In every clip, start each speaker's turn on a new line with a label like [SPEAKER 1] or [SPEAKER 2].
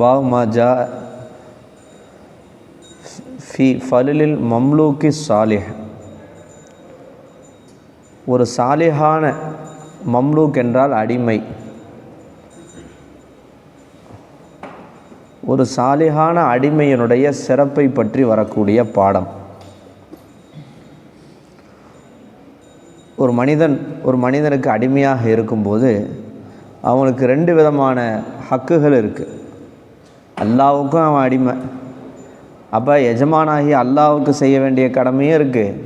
[SPEAKER 1] பாவ் மாஜா ஃபி ஃபலிலில் மம்லூக்கி சாலிஹ். ஒரு சாலிஹான மம்லூக் என்றால் அடிமை. ஒரு சாலிகான அடிமையினுடைய சிறப்பை பற்றி வரக்கூடிய பாடம். ஒரு மனிதன் ஒரு மனிதனுக்கு அடிமையாக இருக்கும்போது அவனுக்கு ரெண்டு விதமான ஹக்குகள் இருக்குது அல்லாவுக்கும் அவன் அடிமை. அப்போ எஜமானாகி அல்லாவுக்கு செய்ய வேண்டிய கடமையும் இருக்குது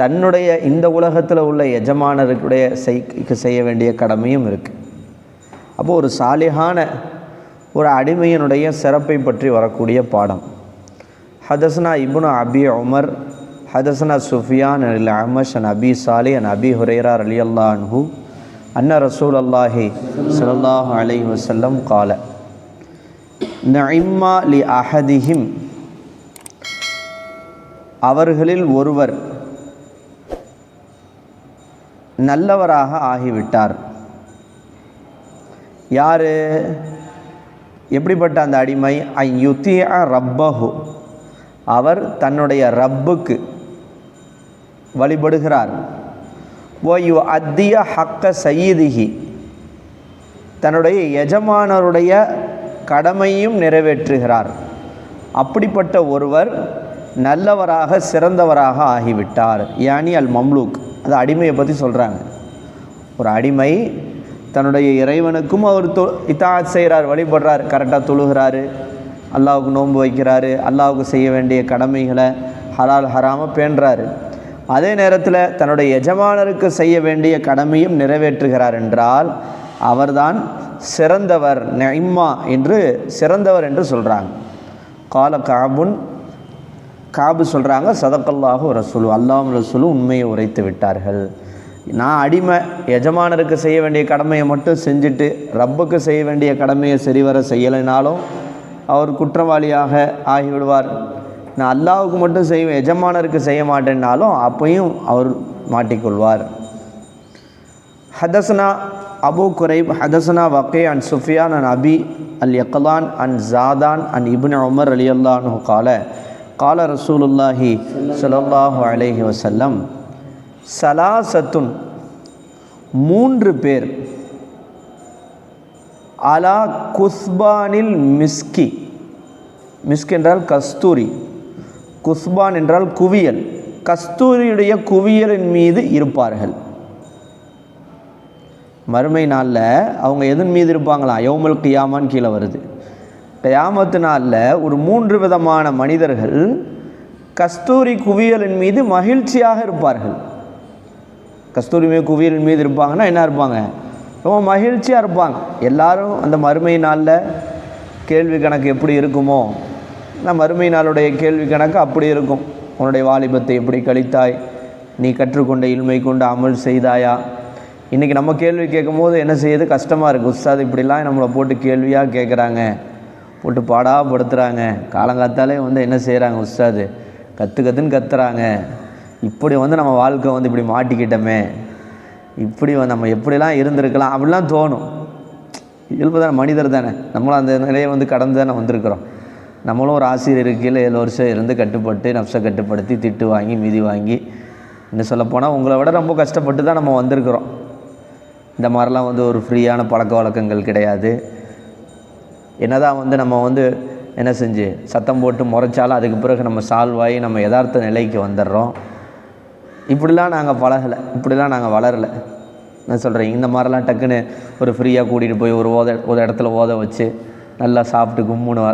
[SPEAKER 1] தன்னுடைய இந்த உலகத்தில் உள்ள எஜமானருக்குடைய செய் செய்ய வேண்டிய கடமையும் இருக்குது அப்போது ஒரு சாலிகான ஒரு அடிமையினுடைய சிறப்பை பற்றி வரக்கூடிய பாடம். ஹதஸ்னா இபுனு அபி உமர் ஹதஸ்னா சுஃபியான் அல் அமஷ் அன் அபி சாலி அன் அபி ஹுரேரா அலி அல்லா அன்ன ரசூல் அல்லாஹி சல்லாஹு அலி வசல்லம் கால. நஇம்மா லி அஹதிஹிம். அவர்களில் ஒருவர் நல்லவராக ஆகிவிட்டார். யார்? எப்படிப்பட்ட அந்த அடிமை? ஐயுத்திய ரப்பஹு. அவர் தன்னுடைய ரப்புக்கு வழிபடுகிறார். ஓயு அத்திய ஹக்க சயீதிகி தன்னுடைய எஜமானருடைய கடமையும் நிறைவேற்றுகிறார். அப்படிப்பட்ட ஒருவர் நல்லவராக சிறந்தவராக ஆகிவிட்டார். யானி அல் மம்லூக். அது அடிமையை பற்றி சொல்கிறாங்க ஒரு அடிமை தன்னுடைய இறைவனுக்கும் அவர் தொ இத்தாத் செய்கிறார் வழிபடுறார் கரெக்டாக தொழுகிறாரு அல்லாவுக்கு நோன்பு வைக்கிறாரு அல்லாவுக்கு செய்ய வேண்டிய கடமைகளை ஹலால் ஹராமல் பேணுறாரு. அதே நேரத்தில் தன்னுடைய எஜமானருக்கு செய்ய வேண்டிய கடமையும் நிறைவேற்றுகிறார் என்றால் அவர்தான் சிறந்தவர் நெய்மா என்று சிறந்தவர் என்று சொல்கிறாங்க கால காபுன் காபு சொல்கிறாங்க சதக்கல்லாஹு ரசூலு அல்லாஹும் ரசூலு உண்மையை உரைத்து விட்டார்கள். நான் அடிமை எஜமானருக்கு செய்ய வேண்டிய கடமையை மட்டும் செஞ்சுட்டு ரப்புக்கு செய்ய வேண்டிய கடமையை சரிவர செய்யலைனாலும் அவர் குற்றவாளியாக ஆகிவிடுவார். நான் அல்லாவுக்கு மட்டும் செய்வேன் எஜமானருக்கு செய்ய மாட்டேன்னாலும் அப்பையும் அவர் மாட்டிக்கொள்வார். ஹதஸ்னா அபு குரைப் ஹதசனா வக்கே அன் சுஃபியான் அன் அபி அல் யக்லான் அன் ஜாதான் அன் இபின் உமர் அலி அல்லாஹு கால கால ரசூலுல்லாஹி சலல்லாஹு அலஹி வசல்லம் சலாசத்துன் மூன்று பேர் அலா குஸ்பானில் மிஸ்கி மிஸ்க் என்றால் கஸ்தூரி குஸ்பான் என்றால் குவியல் கஸ்தூரியுடைய குவியலின் மீது இருப்பார்கள். மறுமை நாளில் அவங்க எதன் மீது இருப்பாங்களாம் யோமல் கியாமான்னு கீழே வருது. கியாமத்து நாளில் ஒரு மூன்று விதமான மனிதர்கள் கஸ்தூரி குவியலின் மீது மகிழ்ச்சியாக இருப்பார்கள். கஸ்தூரி மீது குவியலின் மீது இருப்பாங்கன்னா என்ன இருப்பாங்க? ரொம்ப மகிழ்ச்சியாக இருப்பாங்க. எல்லாரும் அந்த மறுமை நாளில் கேள்வி கணக்கு எப்படி இருக்குமோ நான் மறுமை நாளுடைய கேள்வி கணக்கு அப்படி இருக்கும். உன்னுடைய வாலிபத்தை எப்படி கழித்தாய்? நீ கற்றுக்கொண்ட இல்மை கொண்டு அமல் செய்தாயா? இன்றைக்கி நம்ம கேள்வி கேட்கும் போது என்ன செய்யுது? கஷ்டமாக இருக்குது உஸ்தாது இப்படிலாம் நம்மளை போட்டு கேள்வியாக கேட்குறாங்க போட்டு பாடாப்படுத்துகிறாங்க காலங்காத்தாலே வந்து என்ன செய்கிறாங்க உஸ்தாது? கற்று கற்றுன்னு கத்துறாங்க. இப்படி வந்து நம்ம வாழ்க்கை வந்து இப்படி மாட்டிக்கிட்டோமே. இப்படி நம்ம எப்படிலாம் இருந்திருக்கலாம்? அப்படிலாம் தோணும். இயல்பு தானே மனிதர் தானே. நம்மளும் அந்த நிலையை வந்து கடந்து தானே வந்திருக்கிறோம். நம்மளும் ஒரு ஆசிரியர் இருக்கையில் ஏழு வருஷம் இருந்து கட்டுப்பட்டு நப்சை கட்டுப்படுத்தி திட்டு வாங்கி மிதி வாங்கி இன்னும் சொல்லப்போனால் உங்களை விட ரொம்ப கஷ்டப்பட்டு தான் நம்ம வந்திருக்கிறோம். இந்த மாதிரிலாம் வந்து ஒரு ஃப்ரீயான பழக்க வழக்கங்கள் கிடையாது. என்னதான் வந்து நம்ம வந்து என்ன செஞ்சு சத்தம் போட்டு முறைச்சாலும் அதுக்கு பிறகு நம்ம சால்வ் ஆகி நம்ம யதார்த்த நிலைக்கு வந்துடுறோம். இப்படிலாம் நாங்கள் பழகலை. இப்படிலாம் நாங்கள் வளரலை. என்ன சொல்கிறேன் இந்த மாதிரிலாம் டக்குன்னு ஒரு ஃப்ரீயாக கூட்டிகிட்டு போய் ஒரு ஓத ஒரு இடத்துல ஓத வச்சு நல்லா சாப்பிட்டு கும்முன்னு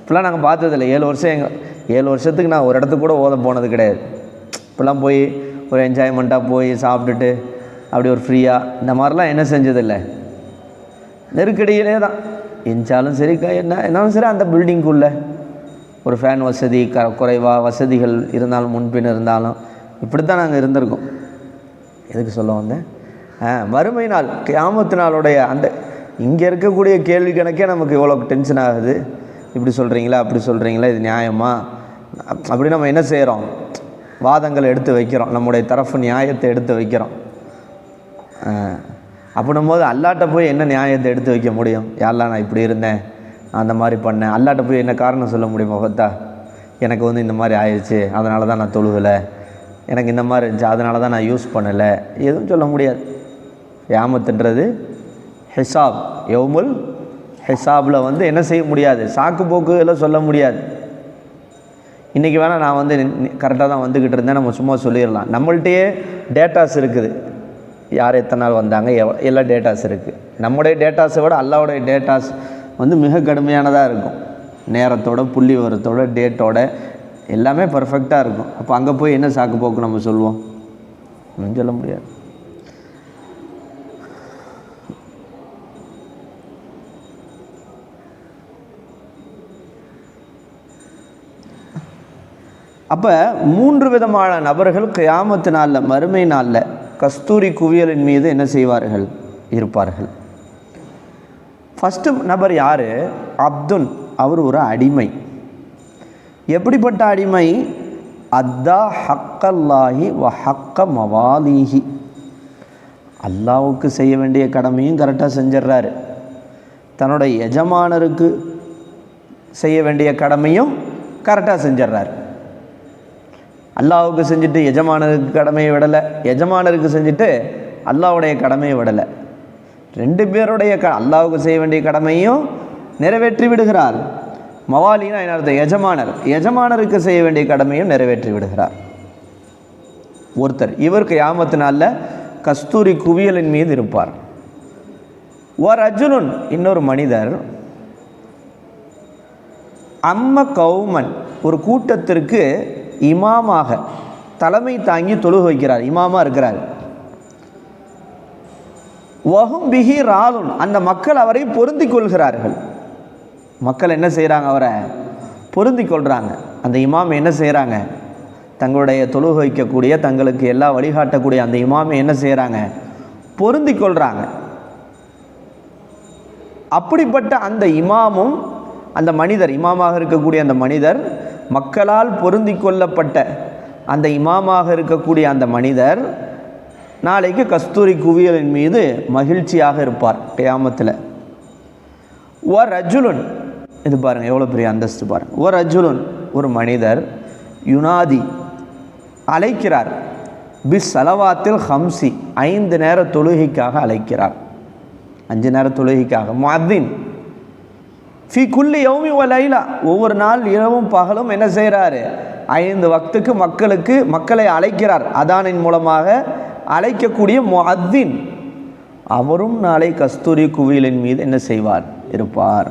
[SPEAKER 1] இப்படிலாம் நாங்கள் பார்த்ததில்ல. ஏழு வருஷம் எங்கள் ஏழு வருஷத்துக்கு நான் ஒரு இடத்துக்கு கூட ஓத போனது கிடையாது. இப்படிலாம் போய் ஒரு என்ஜாய்மெண்ட்டாக போய் சாப்பிட்டுட்டு அப்படி ஒரு ஃப்ரீயாக இந்த மாதிரிலாம் என்ன செஞ்சதில்லை. நெருக்கடியிலே தான் எஞ்சாலும் சரி என்ன என்னாலும் சரி அந்த பில்டிங்குள்ளே ஒரு ஃபேன் வசதி க குறைவாக வசதிகள் இருந்தாலும் முன்பின் இருந்தாலும் இப்படி தான் நாங்கள் இருந்திருக்கோம். எதுக்கு சொல்ல வந்தேன்? ஆ வறுமை நாள் கியாமத்து நாளுடைய அந்த இங்கே இருக்கக்கூடிய கேள்வி கணக்கே நமக்கு இவ்வளோ டென்ஷன் ஆகுது. இப்படி சொல்கிறீங்களா அப்படி சொல்கிறீங்களா இது நியாயமா? அப்படி நம்ம என்ன செய்கிறோம் வாதங்களை எடுத்து வைக்கிறோம். நம்முடைய தரப்பு நியாயத்தை எடுத்து வைக்கிறோம். அப்படின்னும் போது அல்லாட்ட போய் என்ன நியாயத்தை எடுத்து வைக்க முடியும்? யாரெல்லாம் நான் இப்படி இருந்தேன்? அந்த மாதிரி பண்ணேன். அல்லாட்ட போய் என்ன காரணம் சொல்ல முடியுமா பார்த்தா எனக்கு வந்து இந்த மாதிரி ஆயிடுச்சு அதனால தான் நான் தொழுகலை. எனக்கு இந்த மாதிரி இருந்துச்சு. அதனால தான் நான் யூஸ் பண்ணலை. எதுவும் சொல்ல முடியாது. ஏமத்துன்றது ஹிசாப். எவ்முல் ஹிசாபில் வந்து என்ன செய்ய முடியாது? சாக்கு போக்குகளை சொல்ல முடியாது. இன்றைக்கி வேணால் நான் வந்து கரெக்டாக தான் வந்துக்கிட்டு இருந்தேன். நம்ம சும்மா சொல்லிடலாம். நம்மள்ட்டையே டேட்டாஸ் இருக்குது. யார் எத்தனை நாள் வந்தாங்க எவ் எல்லா டேட்டாஸ் இருக்குது நம்முடைய டேட்டாஸை விட அல்லாவுடைய டேட்டாஸ் வந்து மிக கடுமையானதாக இருக்கும். நேரத்தோட புள்ளி வரத்தோட டேட்டோட எல்லாமே பர்ஃபெக்டாக இருக்கும். அப்போ அங்கே போய் என்ன சாக்கு போக்கு நம்ம சொல்லுவோம் ஒன்றும் சொல்ல முடியாது. அப்போ மூன்று விதமான நபர்கள் கியாமத்து நாளில் மறுமை நாளில் கஸ்தூரி குவியலின் மீது என்ன செய்வார்கள்? இருப்பார்கள். ஃபஸ்ட்டு நபர் யார்? அப்துன். அவர் ஒரு அடிமை. எப்படிப்பட்ட அடிமை? அத்தா ஹக்கல்லாஹி வ ஹக்க மவாலிஹி. அல்லாவுக்கு செய்ய வேண்டிய கடமையும் கரெக்டாக செஞ்சிடுறாரு தன்னோட எஜமானருக்கு செய்ய வேண்டிய கடமையும் கரெக்டாக செஞ்சிடுறாரு அல்லாவுக்கு செஞ்சுட்டு எஜமானருக்கு கடமையை விடலை. எஜமானருக்கு செஞ்சுட்டு அல்லாவுடைய கடமையை விடலை. ரெண்டு பேருடைய க அல்லாவுக்கு செய்ய வேண்டிய கடமையும் நிறைவேற்றி விடுகிறார். மவாலினா என்ன அர்த்தம்? எஜமானர். எஜமானருக்கு செய்ய வேண்டிய கடமையும் நிறைவேற்றி விடுகிறார். ஒருத்தர் இவருக்கு யாமத்தினால கஸ்தூரி குவியலின் மீது இருப்பார். ஓர் அர்ஜுனன் இன்னொரு மனிதர். அம்ம கௌமன் ஒரு கூட்டத்திற்கு இமாமாக தலைமை தாங்கி தொழுக வைக்கிறார் இமாமாக இருக்கிறார். வஹும் பிஹி ராலுன் அந்த மக்கள் அவரை பொருந்திக் கொள்கிறார்கள். மக்கள் என்ன செய்கிறாங்க அவரை? பொருந்தி கொள்கிறாங்க அந்த இமாம் என்ன செய்கிறாங்க தங்களுடைய தொழுக வைக்கக்கூடிய தங்களுக்கு எல்லா வழிகாட்டக்கூடிய அந்த இமாமை என்ன செய்கிறாங்க பொருந்தி கொள்கிறாங்க அப்படிப்பட்ட அந்த இமாமும் அந்த மனிதர் இமாமாக இருக்கக்கூடிய அந்த மனிதர் மக்களால் பொருந்தி கொள்ளப்பட்ட அந்த இமாமாக இருக்கக்கூடிய அந்த மனிதர் நாளைக்கு கஸ்தூரி குவியலின் மீது மகிழ்ச்சியாக இருப்பார் கியாமத்தில். ஓ ரஜுலுன் இது பாருங்கள் எவ்வளோ பெரிய அந்தஸ்து பாருங்கள் ஓ ரஜுலுன் ஒரு மனிதர் யுனாதி அழைக்கிறார். பிஸ் சலவாத்தில் ஹம்சி ஐந்து நேர தொழுகைக்காக அழைக்கிறார். அஞ்சு நேர தொழுகைக்காக. முஅத்தின் ஃபி குல்லி யௌமி வ லைலா ஒவ்வொரு நாள் இரவும் பகலும் என்ன செய்கிறாரு ஐந்து வக்துக்கு மக்களுக்கு மக்களை அழைக்கிறார். அதானின் மூலமாக அழைக்கக்கூடிய முஅத்தின். அவரும் நாளை கஸ்தூரி குவியலின் மீது என்ன செய்வார்? இருப்பார்.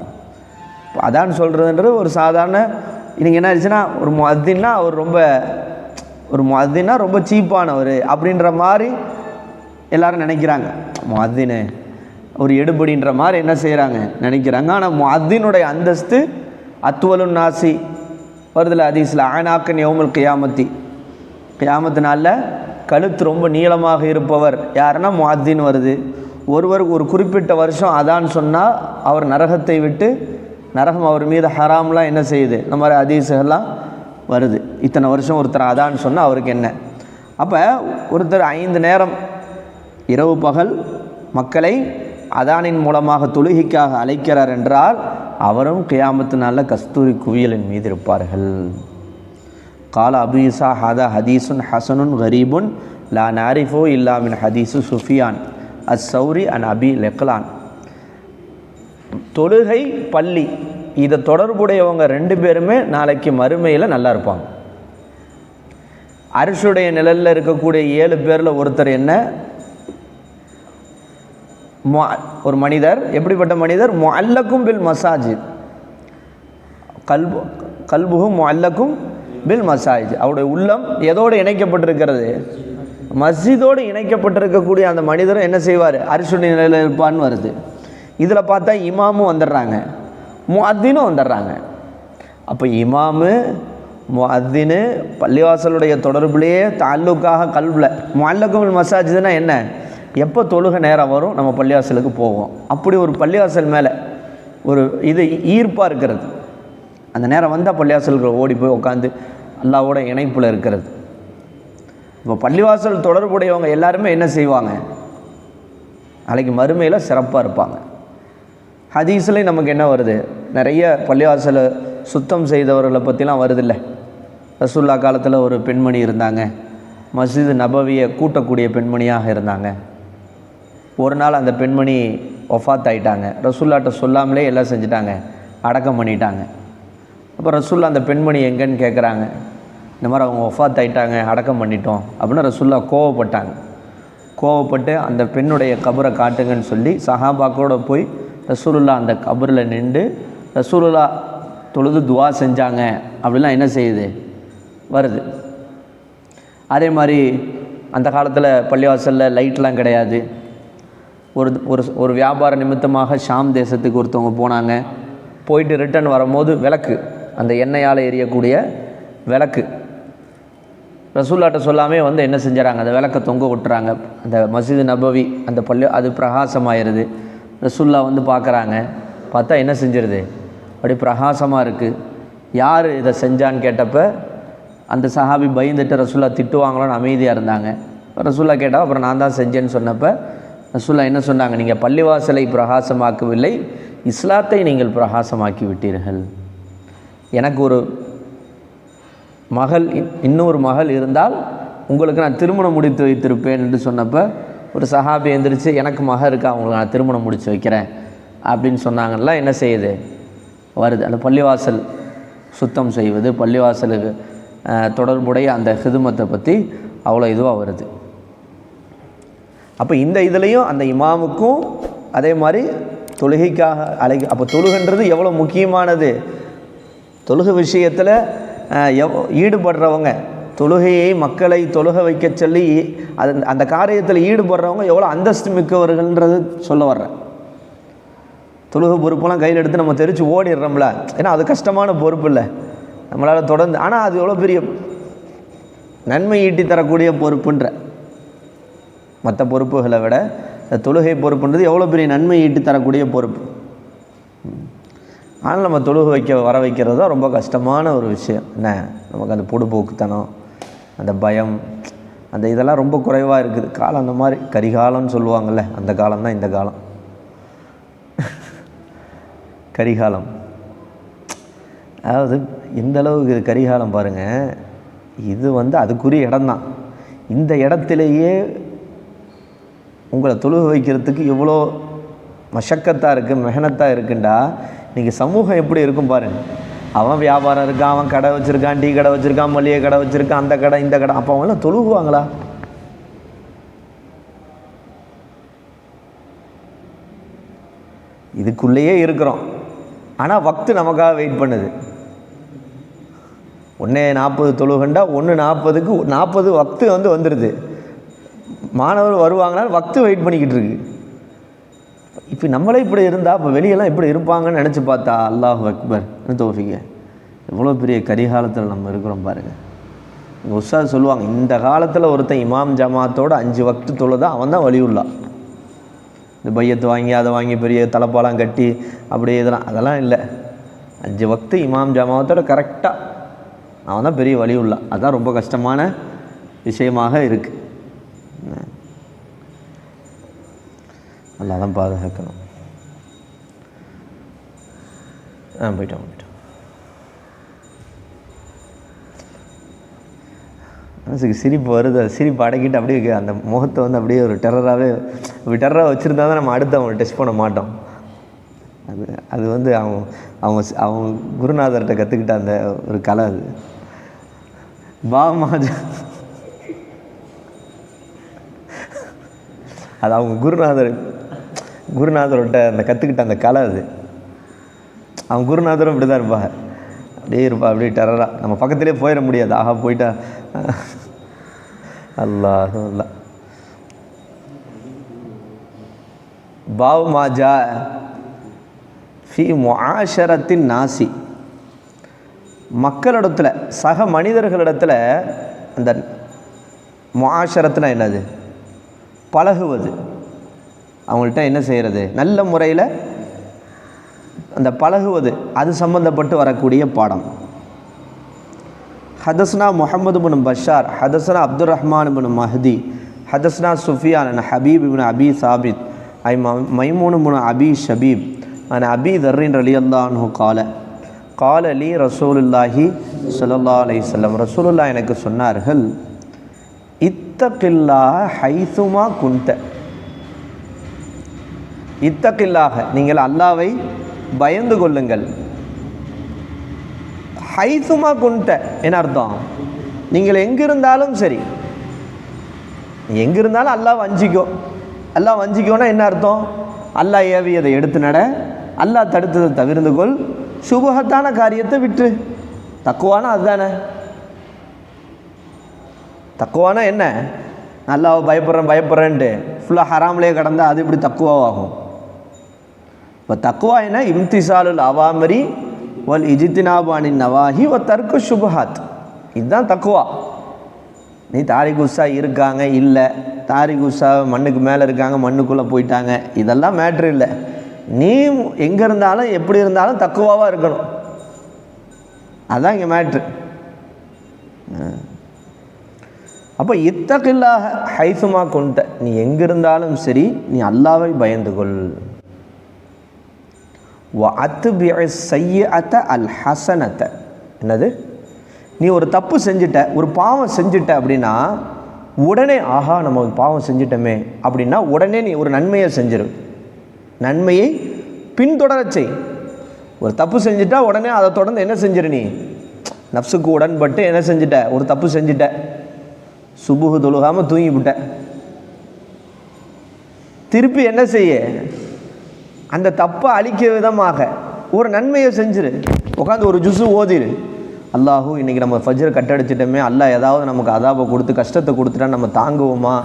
[SPEAKER 1] அதான் சொல்கிறதுன்றது ஒரு சாதாரண இன்றைக்கி என்ன ஆச்சுன்னா ஒரு முஅத்தின்னா அவர் ரொம்ப ஒரு முஅத்தின்னா ரொம்ப சீப்பானவர் அப்படின்ற மாதிரி எல்லாரும் நினைக்கிறாங்க. முஅத்தினு ஒரு எடுபடின்ற மாதிரி என்ன செய்கிறாங்க நினைக்கிறாங்க. ஆனால் முஅத்தினுடைய அந்தஸ்து அத்துவலுன் நாசி. வருதில் அதீஸில் ஆனாக்கன் யௌமுல் கியாமத்தி. கியாமத்தினால கழுத்து ரொம்ப நீளமாக இருப்பவர் யாருன்னா முஅத்தின் வருது. ஒருவர் ஒரு குறிப்பிட்ட வருஷம் அதான் சொன்னால் அவர் நரகத்தை விட்டு நரகம் அவர் மீது ஹராம்லாம் என்ன செய்யுது? இந்த மாதிரி அதீசுகள்லாம் வருது. இத்தனை வருஷம் ஒருத்தர் அதான்னு சொன்னால் அவருக்கு என்ன? அப்போ ஒருத்தர் ஐந்து நேரம் இரவு பகல் மக்களை அதானின் மூலமாக தொழுகைக்காக அழைக்கிறார் என்றால் அவரும் கியாமத்து நாளில் கஸ்தூரி குவியலின் மீது இருப்பார்கள். கால அபீசா ஹதா ஹதீசுன் ஹசனுன் கரீபுன் லா நாரிஃபோ இல்லா மின் ஹதீசு சுஃபியான் அஸ் சௌரி அன் அபி லெக்லான் தொழுகை பள்ளி இதை தொடர்புடையவங்க ரெண்டு பேருமே நாளைக்கு மறுமையில் நல்லா இருப்பாங்க. அரிசுடைய நிழலில் இருக்கக்கூடிய ஏழு பேரில் ஒருத்தர் என்ன? ஒரு மனிதர் எப்படிப்பட்ட மனிதர்? மொல்லக்கும் பில் மசாஜித். கல்பு கல்புகும் மொல்லக்கும் பில் மசாஜ் அவருடைய உள்ளம் எதோடு இணைக்கப்பட்டிருக்கிறது? மஸ்ஜிதோடு இணைக்கப்பட்டிருக்கக்கூடிய அந்த மனிதரும் என்ன செய்வார்? அரிசுடைய நிலையில் இருப்பான்னு வருது. இதில் பார்த்தா இமாமும் வந்துடுறாங்க. முஅத்தினும் வந்துடுறாங்க. அப்போ இமாமு முஅத்தினு பள்ளிவாசலுடைய தொடர்புலேயே தாலுக்காக கல்வில் முஅல்லக்கும் மசாஜ்னா என்ன? எப்போ தொழுக நேரம் வரும் நம்ம பள்ளிவாசலுக்கு போவோம். அப்படி ஒரு பள்ளிவாசல் மேலே ஒரு இது ஈர்ப்பாக இருக்கிறது. அந்த நேரம் வந்தால் பள்ளிவாசலுக்கு ஓடி போய் உட்காந்து அல்லாவோட இணைப்பில் இருக்கிறது. இப்போ பள்ளிவாசல் தொடர்புடையவங்க எல்லாருமே என்ன செய்வாங்க? நாளைக்கு மறுமையில் சிறப்பாக இருப்பாங்க. ஹதீஸ்லேயும் நமக்கு என்ன வருது? நிறைய பள்ளிவாசலை சுத்தம் செய்தவர்களை பற்றிலாம் வருதில்ல. ரசுல்லா காலத்தில் ஒரு பெண்மணி இருந்தாங்க. மஸ்ஜிது நபவியை கூட்டக்கூடிய பெண்மணியாக இருந்தாங்க. ஒரு நாள் அந்த பெண்மணி ஒஃபாத் ஆயிட்டாங்க ரசூல்லாட்ட சொல்லாமலே எல்லாம் செஞ்சுட்டாங்க. அடக்கம் பண்ணிட்டாங்க. அப்போ ரசூல்லா அந்த பெண்மணி எங்கன்னு கேட்குறாங்க இந்த மாதிரி அவங்க ஒஃபாத் ஆயிட்டாங்க அடக்கம் பண்ணிட்டோம் அப்படின்னு ரசூல்லா கோவப்பட்டாங்க. கோவப்பட்டு அந்த பெண்ணுடைய கபரை காட்டுங்கன்னு சொல்லி சஹாபாக்கோடு போய் ரசூலுல்லா அந்த கபரில் நின்று ரசூலுல்லா தொழுது துவா செஞ்சாங்க அப்படிலாம் என்ன செய்யுது? வருது. அதே மாதிரி அந்த காலத்தில் பள்ளிவாசலில் லைட்லாம் கிடையாது. ஒரு ஒரு ஒரு வியாபார நிமித்தமாக ஷாம் தேசத்துக்கு ஒருத்தவங்க போனாங்க. போயிட்டு ரிட்டன் வரும்போது விளக்கு அந்த எண்ணெயால் எரியக்கூடிய விளக்கு. ரசூல்லாட்ட சொல்லாமே வந்து என்ன செஞ்சுறாங்க அந்த விளக்கை தொங்க விட்டுறாங்க. அந்த மசிது நபவி அந்த பள்ளி அது பிரகாசமாயிருது. ரசூல்லா வந்து பார்க்குறாங்க. பார்த்தா என்ன செஞ்சிருது? அப்படி பிரகாசமாக இருக்குது யார் இதை செஞ்சான்னு கேட்டப்ப அந்த சஹாபி பயந்துட்டு ரசூல்லா திட்டுவாங்களோன்னு அமைதியாக இருந்தாங்க. ரசூல்லா கேட்டால் அப்புறம் நான் தான் செஞ்சேன்னு சொன்னப்போ ரசூல்லா என்ன சொன்னாங்க? நீங்கள் பள்ளிவாசலை பிரகாசமாக்கவில்லை இஸ்லாத்தை நீங்கள் பிரகாசமாக்கி விட்டீர்கள் எனக்கு ஒரு மகள் இன்- இன்னொரு மகள் இருந்தால் உங்களுக்கு நான் திருமணம் முடித்து வைத்திருப்பேன் என்று சொன்னப்போ ஒரு சஹாபி எந்திரிச்சு எனக்கு மகள் இருக்கா? அவங்களுக்கு நான் திருமணம் முடித்து வைக்கிறேன். அப்படின்னு சொன்னாங்கல்ல என்ன செய்யுது? வருது. அந்த பள்ளிவாசல் சுத்தம் செய்வது பள்ளிவாசலுக்கு தொடர்புடைய அந்த ஹிதுமத்தை பற்றி அவ்வளோ இதுவாக வருது. அப்போ இந்த இதுலேயும் அந்த இமாமுக்கும் அதே மாதிரி தொழுகைக்காக அழை அப்போ தொழுகன்றது எவ்வளோ முக்கியமானது? தொழுகு விஷயத்தில் எவ் ஈடுபடுறவங்க தொழுகையை மக்களை தொழுக வைக்க சொல்லி அது அந்த காரியத்தில் ஈடுபடுறவங்க எவ்வளோ அந்தஸ்து மிக்கவர்கள்ன்றது சொல்ல வர்றேன். தொழுகு பொறுப்பெல்லாம் கையில் எடுத்து நம்ம தெரிச்சு ஓடிடுறோம்ல. ஏன்னா அது கஷ்டமான பொறுப்பு இல்லை நம்மளால் தொடர்ந்து ஆனால் அது எவ்வளோ பெரிய நன்மை ஈட்டி தரக்கூடிய பொறுப்புன்ற. மற்ற பொறுப்புகளை விட இந்த தொழுகை பொறுப்புன்றது எவ்வளோ பெரிய நன்மை ஈட்டு தரக்கூடிய பொறுப்பு. ஆனால் நம்ம தொழுகை வைக்க வர வைக்கிறது தான் ரொம்ப கஷ்டமான ஒரு விஷயம். என்ன? நமக்கு அந்த பொடுபோக்குத்தனம் அந்த பயம் அந்த இதெல்லாம் ரொம்ப குறைவாக இருக்குது. காலம் அந்த மாதிரி கரிகாலம்னு சொல்லுவாங்கள்ல அந்த காலம் தான் இந்த காலம். கரிகாலம். அதாவது எந்த அளவுக்கு இது கரிகாலம் பாருங்கள் இது வந்து அதுக்குரிய இடம்தான். இந்த இடத்திலேயே உங்களை தொழுக வைக்கிறதுக்கு எவ்வளோ மஷக்கத்தாக இருக்குது மெஹனத்தாக இருக்குண்டா? இன்றைக்கி சமூகம் எப்படி இருக்கும் பாருங்க. அவன் வியாபாரம் இருக்கான் அவன் கடை வச்சுருக்கான் டீ கடை வச்சுருக்கான் மளிகை கடை வச்சுருக்கான் அந்த கடை இந்த கடை. அப்போ அவங்களாம் தொழுகுவாங்களா? இதுக்குள்ளேயே இருக்கிறோம். ஆனால் வக்து நமக்காக வெயிட் பண்ணுது. ஒன்றே நாற்பது தொழுகண்டா ஒன்று நாற்பதுக்கு நாற்பது வக்து வந்து வந்துடுது மாணவர் வருவாங்கன்னா வக்து வெயிட் பண்ணிக்கிட்டு இருக்கு இப்போ நம்மளே இப்படி இருந்தால் இப்போ வெளியெல்லாம் இப்படி இருப்பாங்கன்னு நினச்சி பார்த்தா அல்லாஹ் அக்பர் தோஃபிங்க எவ்வளோ பெரிய கரிகாலத்தில் நம்ம இருக்கிறோம் பாருங்கள் எங்கள் உஸ்தாத் சொல்லுவாங்க இந்த காலத்தில் ஒருத்தன் இமாம் ஜமாத்தோட அஞ்சு வக்து தொழுதா அவன் தான் வலியுள்ளா இந்த பையத்து வாங்கி அதை வாங்கி பெரிய தலைப்பாலாம் கட்டி அப்படியே இதெல்லாம் அதெல்லாம் இல்லை. அஞ்சு வக்து இமாம் ஜமாத்தோட கரெக்டாக அவன் தான் பெரிய வழி உள்ளான் அதான் ரொம்ப கஷ்டமான விஷயமாக இருக்குது நல்லா தான் பாதுகாக்கணும். ஆ போயிட்டோம் போயிட்டோம். மனசுக்கு சிரிப்பு வருது சிரிப்பு அடக்கிட்டு அப்படியே அந்த முகத்தை வந்து அப்படியே ஒரு டெரராகவே அப்படி டெரராக வச்சுருந்தா தான் நம்ம அடுத்து அவங்களை டெஸ்ட் பண்ண மாட்டோம். அது அது வந்து அவங்க அவங்க அவங்க குருநாதர்கிட்ட கற்றுக்கிட்ட அந்த ஒரு கலை அது. பாமாஜ அது அவங்க குருநாதர் குருநாதர்கிட்ட அந்த கற்றுக்கிட்ட அந்த கலை அது. அவன் குருநாதரும் இப்படி தான் இருப்பாங்க. அப்படியே இருப்பா அப்படியே டெரராக நம்ம பக்கத்துலேயே போயிட முடியாது. ஆஹா போயிட்டா. அல்லாஹ் அல்லா பாவ் மாஜா ஃபி முஆஷரத்தின் நாசி. மக்களிடத்தில் சக மனிதர்களிடத்தில் அந்த முஆஷரத்துனா என்னது? பழகுவது. அவங்கள்ட்ட என்ன செய்கிறது நல்ல முறையில் அந்த பழகுவது அது சம்பந்தப்பட்டு வரக்கூடிய பாடம். ஹதஸ்னா முகமது பின் பஷார் ஹதஸ்னா அப்துல் ரஹ்மான் பின் மஹதி ஹதஸ்னா சுஃபியான் அன் ஹபீப் பின் அபி சாபித் ஐ மைமூன் பின் அபி ஷபீப் அன் அபி தர்ரின் அலி அல்லாஹு கால கால அலி ரசூலுல்லாஹி ஸல்லல்லாஹு அலி சொல்லம் ரசூலுல்லாஹ் எனக்கு சொன்னார்கள் இத்தகில்லாஹ ஹைசுமா குந்த இத்தக்கில்லாக நீங்கள் அல்லாவை பயந்து கொள்ளுங்கள். ஹைசுமா குண்ட என்ன அர்த்தம்? நீங்கள் எங்கிருந்தாலும் சரி. எங்கிருந்தாலும் அல்லாஹ் வஞ்சிக்கோ. அல்லாஹ் வஞ்சிக்கோன்னா என்ன அர்த்தம்? அல்லாஹ் ஏவியதை எடுத்து நட அல்லாஹ் தடுத்ததை தவிர்ந்து கொள். சுபகத்தான காரியத்தை விட்டு தக்குவானா அதுதானே? தக்குவானா என்ன? நல்லா பயப்படுறேன் பயப்படுறேன்ட்டு. ஃபுல்லாக ஹராம்லேயே கடந்தால் அது இப்படி தக்குவாகும் இப்போ தக்குவா என்ன இம்திசாலுல் அவாமரி வல் இஜித்தினாபானின் நவாஹி வ தர்க்கு சுபஹாத் இதுதான் தக்குவா நீ தாரிக் உஷா இருக்காங்க இல்லை தாரிக் உஷா மண்ணுக்கு மேலே இருக்காங்க மண்ணுக்குள்ளே போயிட்டாங்க. இதெல்லாம் மேட்ரு இல்லை. நீ எங்கே இருந்தாலும் எப்படி இருந்தாலும் தக்குவாவாக இருக்கணும். அதுதான் இங்கே மேட்ரு அப்போ இத்தகில்லாக ஹைசுமா கொண்ட நீ எங்கே இருந்தாலும் சரி நீ அல்லாவை பயந்து கொள். செய்ய அத்த அல் ஹசனத்தை என்னது? நீ ஒரு தப்பு செஞ்சிட்ட ஒரு பாவம் செஞ்சிட்ட அப்படின்னா உடனே ஆஹா நம்ம ஒரு பாவம் செஞ்சிட்டோமே அப்படின்னா உடனே நீ ஒரு நன்மையை செஞ்சிரு. நன்மையை பின்தொடரச் செய். ஒரு தப்பு செஞ்சிட்டா உடனே அதை தொடர்ந்து என்ன செஞ்சிரு நீ? நப்சுக்கு உடன்பட்டு என்ன செஞ்சிட்ட? ஒரு தப்பு செஞ்சிட்ட. சுபுகு தொழுகாமல் தூங்கிவிட்ட. திருப்பி என்ன செய்ய? அந்த தப்பை அழிக்க விதமாக ஒரு நன்மையை செஞ்சிரு. உட்காந்து ஒரு ஜுசு ஓதிரு. அல்லாஹூ இன்றைக்கி நம்ம ஃபஜ்ரை கட்டடிச்சிட்டோமே அல்லா ஏதாவது நமக்கு அதாபை கொடுத்து கஷ்டத்தை கொடுத்துட்டா நம்ம தாங்குவோமா?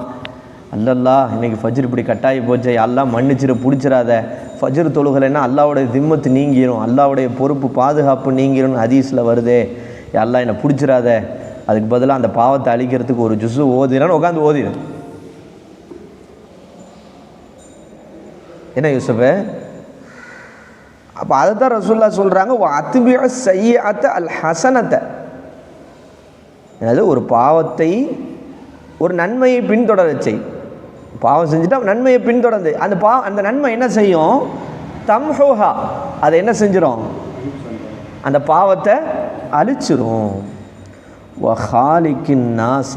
[SPEAKER 1] அல்லல்லா இன்றைக்கி ஃபஜ்ர் இப்படி கட்டாயி போச்சே எல்லாம் மன்னிச்சிரு பிடிச்சிடாத ஃபஜ்ர் தொழுகலைன்னா அல்லாவுடைய திம்மத்து நீங்கிரும். அல்லாவுடைய பொறுப்பு பாதுகாப்பு நீங்கிரும்னு ஹதீஸில் வருதே. எல்லாம் என்னை பிடிச்சிடாத அதுக்கு பதிலாக அந்த பாவத்தை அழிக்கிறதுக்கு ஒரு ஜுசு ஓதினான்னு உட்காந்து ஓதிடும் என்ன யூசுஃபு? அப்போ அதை தான் ரசூல்லா சொல்கிறாங்க அத்துபியா செய்ய அத்த அல் ஹசனத்தை அதாவது ஒரு பாவத்தை ஒரு நன்மையை பின்தொடர செய். பாவம் செஞ்சுட்டா நன்மையை பின்தொடர்ந்து அந்த பா அந்த நன்மை என்ன செய்யும்? தம்ஹோஹா அதை என்ன செஞ்சிடும் அந்த பாவத்தை அழிச்சிரும். வஹாலிக்கின் நாச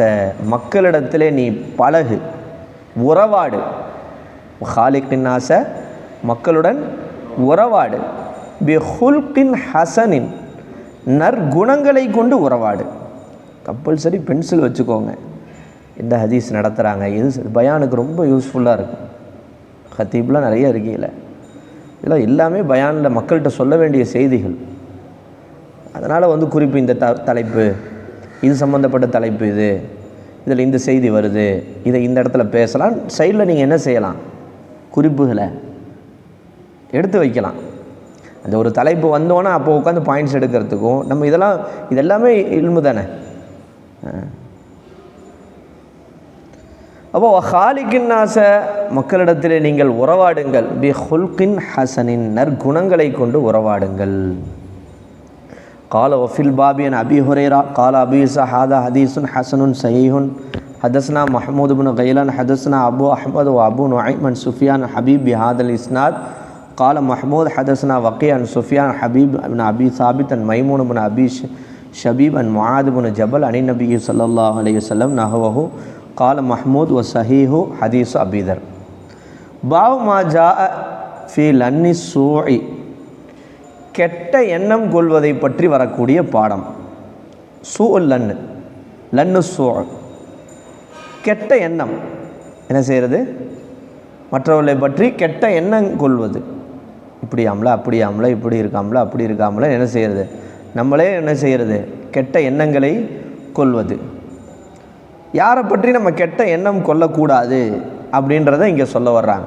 [SPEAKER 1] மக்களிடத்திலே நீ பழகு உறவாடு. ஹாலிக்கின் ஆசை மக்களுடன் உறவாடு. பி ஹுல்கின் ஹசனின் நற்குணங்களை கொண்டு உறவாடு. கம்பல்சரி பென்சில் வச்சுக்கோங்க. இந்த ஹதீஸ் நடத்துகிறாங்க இது பயானுக்கு ரொம்ப யூஸ்ஃபுல்லாக இருக்கும். ஹத்தீப்லாம் நிறைய இருக்கீங்கள இதெல்லாம் எல்லாமே பயானில் மக்கள்கிட்ட சொல்ல வேண்டிய செய்திகள். அதனால் வந்து குறிப்பு இந்த த தலைப்பு. இது சம்மந்தப்பட்ட தலைப்பு இது. இதில் இந்த செய்தி வருது. இதை இந்த இடத்துல பேசலாம். சைடில் நீங்கள் என்ன செய்யலாம்? குறிப்புகளை எடுத்து வைக்கலாம். அந்த ஒரு தலைப்பு வந்தோன்னே அப்போ உட்காந்து பாயிண்ட்ஸ் எடுக்கிறதுக்கும் நம்ம இதெல்லாம் இதெல்லாமே இல்மு தானே? அப்போ ஹாலிக்கின் நாச மக்களிடத்தில் நீங்கள் உறவாடுங்கள். பி ஹுல்கின் ஹசனின் நற்குணங்களை கொண்டு உறவாடுங்கள். கால ஒஃபில் பாபியன் அபி ஹுரேரா கால அபி ஹாதா ஹதீசுன் ஹசனுன் சஹீஹுன். حدثنا محمود بن غيلان حدثنا ابو احمد وابو نعيم عن سفيان حبيب بهذا الاسناد قال محمود حدثنا وقيع عن سفيان حبيب بن ابي ثابت عن ميمون بن ابي شبيب عن معاذ بن جبل عن النبي صلى الله عليه وسلم نحوه قال محمود وصحيح حديث ابي ذر باب ما جاء في لن السوء கெட்ட எண்ணம் கொள்வதை பற்றி வரக்கூடிய பாடம் சூ லன்னு லன்னு சூ கெட்ட எண்ணம் என்ன செய்கிறது மற்றவர்களை பற்றி கெட்ட எண்ணம் கொள்வது இப்படியாமல அப்படியாமல இப்படி இருக்காமல அப்படி இருக்காமல என்ன செய்கிறது நம்மளே என்ன செய்கிறது கெட்ட எண்ணங்களை கொள்வது யாரை பற்றி நம்ம கெட்ட எண்ணம் கொள்ளக்கூடாது அப்படின்றத இங்கே சொல்ல வர்றாங்க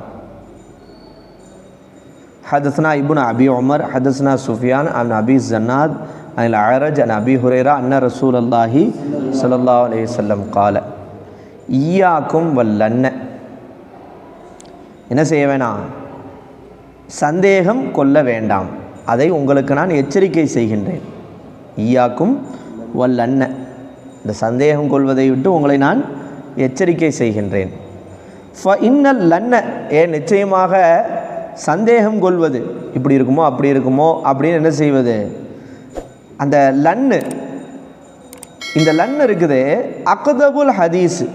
[SPEAKER 1] حدثنا ابن أبي عمر حدثنا سفيان عن أبي الزناد عن الأعرج عن أبي هريرة أن رسول الله صلى الله عليه وسلم قال ஈயாக்கும் வல்லன்ன. என்ன செய்ய வேணாம்? சந்தேகம் கொள்ள வேண்டாம். அதை உங்களுக்கு நான் எச்சரிக்கை செய்கின்றேன். ஈயாக்கும் வல்லன்ன. இந்த சந்தேகம் கொள்வதை விட்டு உங்களை நான் எச்சரிக்கை செய்கின்றேன். ஃப இன்னல் லன்ன. ஏன் நிச்சயமாக சந்தேகம் கொள்வது? இப்படி இருக்குமோ அப்படி இருக்குமோ அப்படின்னு என்ன செய்வது? அந்த லன்னு இந்த லன்னு இருக்குது அக்தபுல் ஹதீஸ்.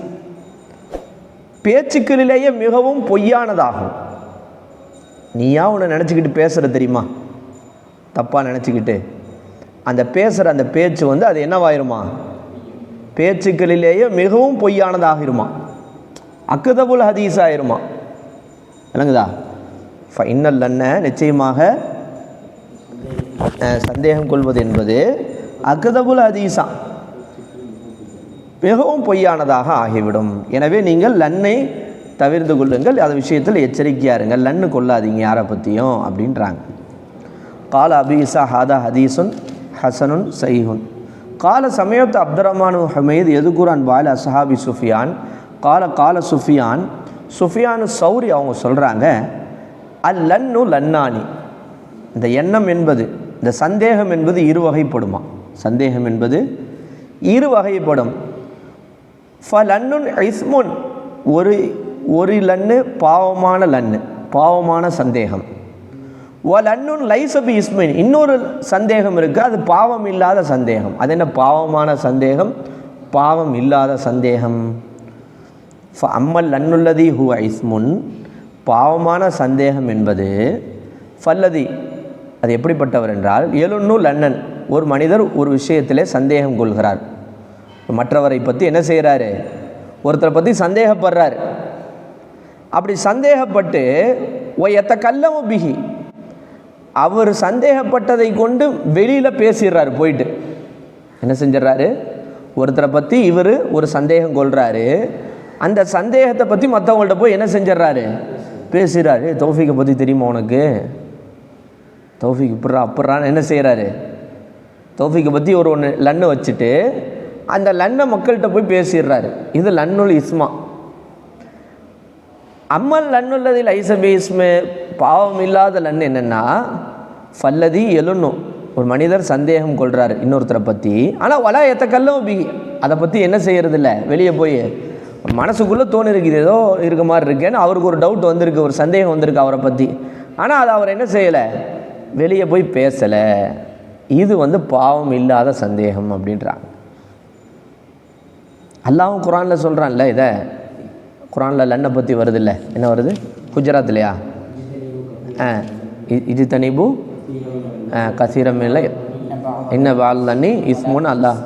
[SPEAKER 1] பேச்சுக்களிலேயே மிகவும் பொய்யானதாகும். நீயா உன்னை நினச்சிக்கிட்டு பேசுகிற தெரியுமா? தப்பாக நினச்சிக்கிட்டு. அந்த பேசுகிற அந்த பேச்சு வந்து அது என்னவாயிருமா? பேச்சுக்களிலேயே மிகவும் பொய்யானதாகிருமா? அக்குதபுல் ஹதீஸ் ஆயிருமா விளங்குதா? ஃபைனல் அண்ணன் நிச்சயமாக சந்தேகம் கொள்வது என்பது அக்குதபுல் ஹதீஸா. மிகவும் பொய்யானதாக ஆகிவிடும். எனவே நீங்கள் லன்னை தவிர்த்து கொள்ளுங்கள். அது விஷயத்தில் எச்சரிக்கையா இருங்கள் லன்னு கொள்ளாதீங்க யாரை பற்றியும் அப்படின்றாங்க. கால அபிசா ஹாதா ஹதீசுன் ஹசனுன் சைஹுன் கால சமயத்து அப்துரமானு ஹமீத் எதுகுரான் பால் அசஹாபி சுஃபியான். கால கால சுஃபியான். சுஃபியானு சௌரி அவங்க சொல்கிறாங்க அல் லன்னு லன்னானி. இந்த எண்ணம் என்பது இந்த சந்தேகம் என்பது இரு வகைப்படுமா சந்தேகம் என்பது இரு வகைப்படும் ஃபலன்னுன் இஸ்முன். ஒரு ஒரு லன்னு பாவமான லன்னு பாவமான சந்தேகம். ஒ லன்னுன் லைசபி இஸ்மின். இன்னொரு சந்தேகம் இருக்குது அது பாவம் இல்லாத சந்தேகம். அது என்ன பாவமான சந்தேகம்? பாவம் இல்லாத சந்தேகம். ஃப அம்மல் லன்னுல்லதி ஹூ ஐஸ்முன் பாவமான சந்தேகம் என்பது ஃபல்லதி அது எப்படிப்பட்டவர் என்றால் எழுநூல் லன்னன். ஒரு மனிதர் ஒரு விஷயத்திலே சந்தேகம் கொள்கிறார். மற்றவரை பற்றி என்ன செய்கிறாரு ஒருத்தரை பற்றி சந்தேகப்படுறார். அப்படி சந்தேகப்பட்டு ஒய் எத்த கல்லவும் பிகி அவர் சந்தேகப்பட்டதை கொண்டு வெளியில் பேசிடுறாரு போயிட்டு. என்ன செஞ்சிடறாரு? ஒருத்தரை பற்றி இவர் ஒரு சந்தேகம் கொள்கிறாரு அந்த சந்தேகத்தை பற்றி மற்றவங்கள்ட்ட போய் என்ன செஞ்சிடறாரு? பேசுகிறாரு தௌஃபிக்கை பற்றி தெரியுமா உனக்கு? தௌஃபிக் இப்பட்றா அப்படிறான்னு என்ன செய்கிறாரு தௌஃபிக்கை பற்றி ஒரு ஒன்று லன்னு வச்சுட்டு அந்த லன்னை மக்கள்கிட்ட போய் பேசிடுறாரு. இது லன்னுல் இஸ்மா. அம்மல் லன்னுள்ளதில் ஐசபி இஸ்மு பாவம் இல்லாத லன் என்னென்னா ஃபல்லதி எழுணும் ஒரு மனிதர் சந்தேகம் கொள்கிறாரு இன்னொருத்தரை பற்றி ஆனால் வலா எத்த கல்லும் பி அதை பற்றி என்ன செய்யறதில்ல? வெளியே போய் மனசுக்குள்ளே தோணு ஏதோ இருக்க மாதிரி இருக்கேன்னு அவருக்கு ஒரு டவுட் வந்திருக்கு ஒரு சந்தேகம் வந்திருக்கு அவரை பற்றி ஆனால் அதை அவர் என்ன செய்யலை? வெளியே போய் பேசலை. இது வந்து பாவம் இல்லாத சந்தேகம் அப்படின்றாங்க. அல்லாவும் குரானில் சொல்கிறான்ல இதை? குரானில் லன்னை பற்றி வருதில்ல. என்ன வருது? குஜராத்லையா ஆ இது தனிபு? கசீரம் இல்லை. என்ன பால் தண்ணி இஸ்முன் அல்லாஹ்.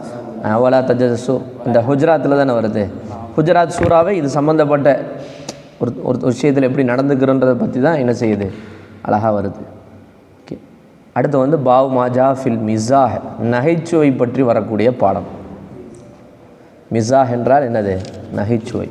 [SPEAKER 1] அவலா தஜசு இந்த குஜராத்தில் தானே வருது. குஜராத் சூறாவே இது சம்மந்தப்பட்ட ஒரு ஒரு விஷயத்தில் எப்படி நடந்துக்கிறோன்றதை பற்றி தான் என்ன செய்யுது? அழகாக வருது. ஓகே. அடுத்து வந்து பாவ் மாஜா ஃபில் மிசாஹ் நகைச்சுவை பற்றி வரக்கூடிய பாடம். மிஸாஹ் என்றால் என்னது நகைச்சுவை